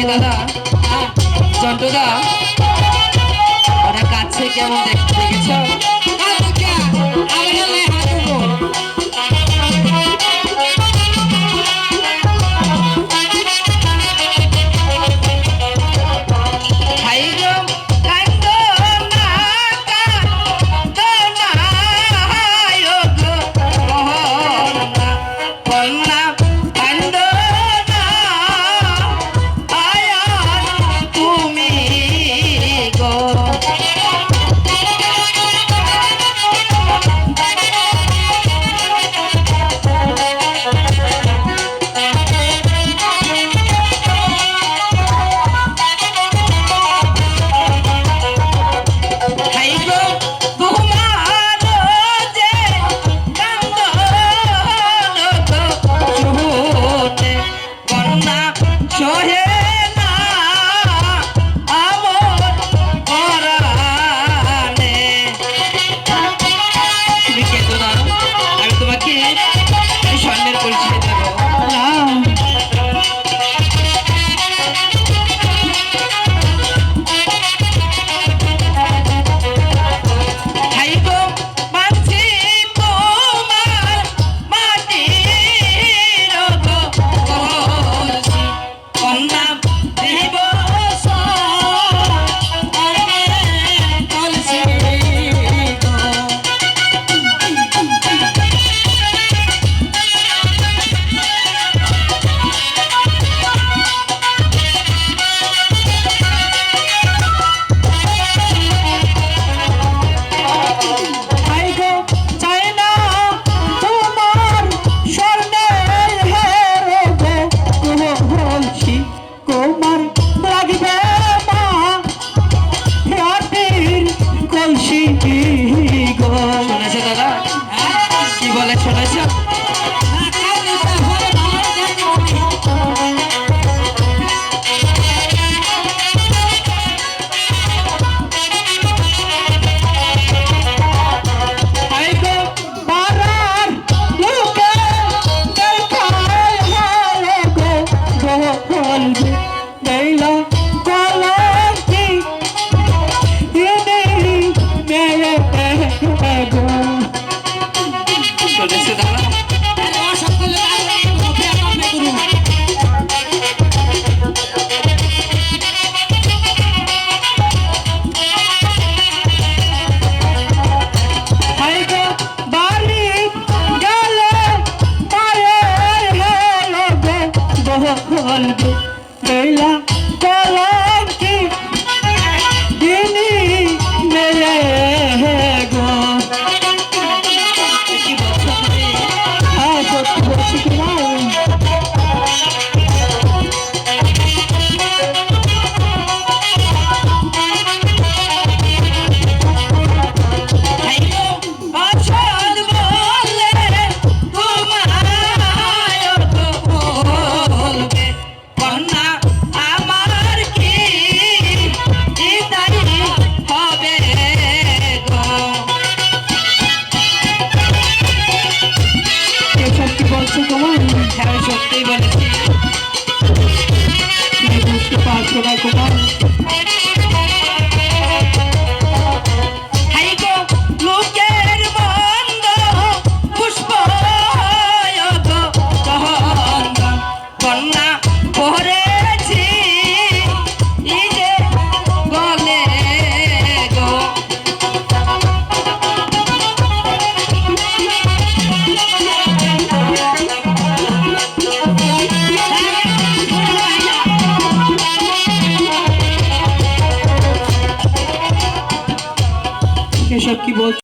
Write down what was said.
দাদা দাদা চন্টদা ওরা কাছে কেমন দেখতে? không? সোনা কুমার вот.